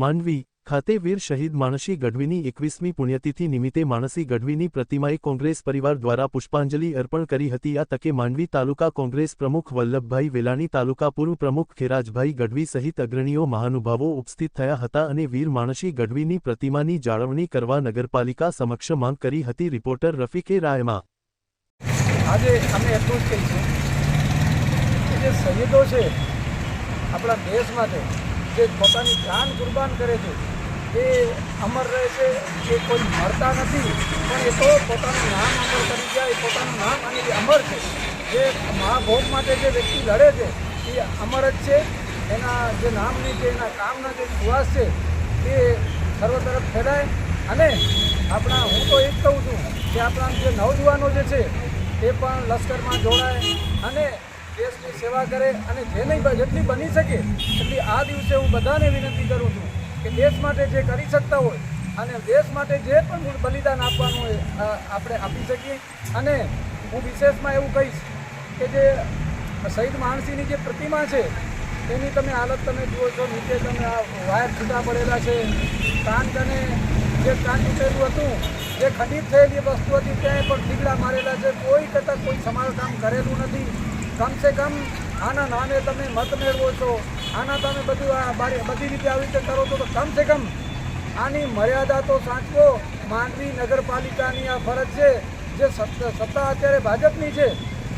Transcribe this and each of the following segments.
માંડવી ખાતે વીર શહીદ માણસી ગઢવીની એકવીસમી પુણ્યતિથિ નિમિત્તે માણસી ગઢવીની પ્રતિમાએ કોંગ્રેસ પરિવાર દ્વારા પુષ્પાંજલિ અર્પણ કરી હતી. આ તકે માંડવી તાલુકા કોંગ્રેસ પ્રમુખ વલ્લભભાઈ વેલાણી, તાલુકા પૂર્વ પ્રમુખ ખેરાજભાઈ ગઢવી સહિત અગ્રણીઓ મહાનુભાવો ઉપસ્થિત થયા હતા અને વીર માણસી ગઢવીની પ્રતિમાની જાળવણી કરવા નગરપાલિકા સમક્ષ માંગ કરી હતી. રિપોર્ટર રફીકે રાયમાં. આજે અમે એટલું જ કહીશું કે જે શહીદો છે આપણા દેશ માટે જે પોતાની જાન કુરબાન કરે છે, એ અમર રહે છે, એ કોઈ મરતા નથી, પણ એ તો પોતાનું નામ અમર કરી જાય પોતાનું નામ અને એ અમર છે. જે મહાભોગ માટે જે વ્યક્તિ લડે છે, એ અમર જ છે. એના જે નામની જે એના કામના જે સુવાસ છે, એ સર્વ તરફ ફેલાય. અને આપણા, હું તો એ જ કહું છું કે આપણા જે નવજુવાનો જે છે, એ પણ લશ્કરમાં જોડાય. અને દેશની સેવા કરે અને જેની જેટલી બની શકે, એટલી આ દિવસે હું બધાને વિનંતી કરું છું કે દેશ માટે જે કરી શકતા હોય અને દેશ માટે જે પણ બલિદાન આપવાનું હોય આપણે આપી શકીએ. અને હું વિશેષમાં એવું કહીશ કે જે શહીદ માણસીની જે પ્રતિમા છે, એની તમે હાલત તમે જુઓ છો, નીચે તમે આ વાયર છૂટા પડેલા છે. કાન અને જે કાન તૂટેલું હતું, જે ખંડિત થયેલી વસ્તુ હતી ત્યાં પણ ઠીકડા મારેલા છે. કોઈ કરતાં કોઈ સમારકામ કરેલું નથી. કમસે કમ આના નામે તમે મત મેળવો છો. આના તમે બધું આ બધી રીતે આવી રીતે કરો છો તો કમસે કમ આની મર્યાદા તો સાચવો. માંડવી નગરપાલિકાની આ ફરજ છે, જે સત્તા અત્યારે ભાજપની છે,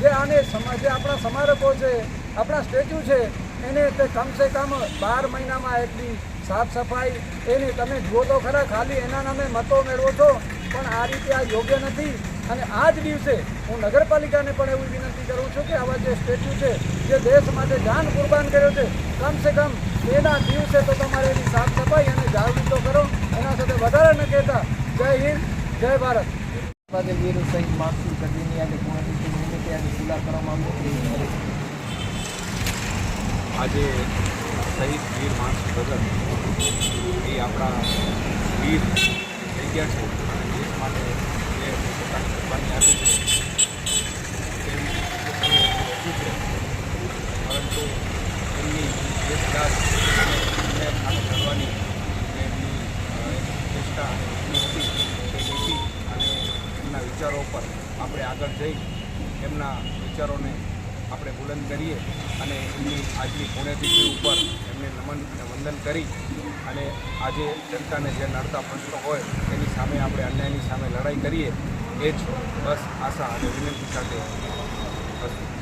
જે આને જે આપણા સ્મારકો છે, આપણા સ્ટેચ્યુ છે, એને તે કમસે કમ બાર મહિનામાં એટલી સાફ સફાઈ, એની તમે જુઓ તો ખરા, ખાલી એના નામે મતો મેળવો છો, પણ આ રીતે આ યોગ્ય નથી. અને આ જ દિવસે હું નગરપાલિકાને પણ એવી વિનંતી કરું છું કે આવા જે સ્ટેચ્યુ છે જે દેશ માટે જાન કુરબાન કર્યો છે કમસે કમ એના દિવસે તો તમારે એની સાફ સફાઈ અને જાગૃત તો કરો. એના સાથે વધારે ન કહેતા જય હિન્દ જય ભારત. આજે વીર સહિત માનસિંહ ગઢવીની આજે પુણ્યતિથિ નિમિત્તે આજે ખુલ્લા કરવામાં આવ્યો આજે શહીદ વીર માણસ ભગત એ આપણા વીર થઈ ગયા છે. અને દેશ માટે પોતાની આપી છે પરંતુ એમની દેશદાસ એમને કરવાની એમની ચેષ્ટા હતી તે અને એમના વિચારો પર આપણે આગળ જઈ એમના વિચારોને આપણે બુલંદ કરીએ અને એમની આજની પુણ્યતિથિ ઉપર એમને નમન અને વંદન કરી અને આજે જનતાને જે નડતા પ્રશ્નો હોય, એની સામે આપણે અન્યાયની સામે લડાઈ કરીએ. એ જ. બસ આશા અને વિનંતી સાથે. બસ.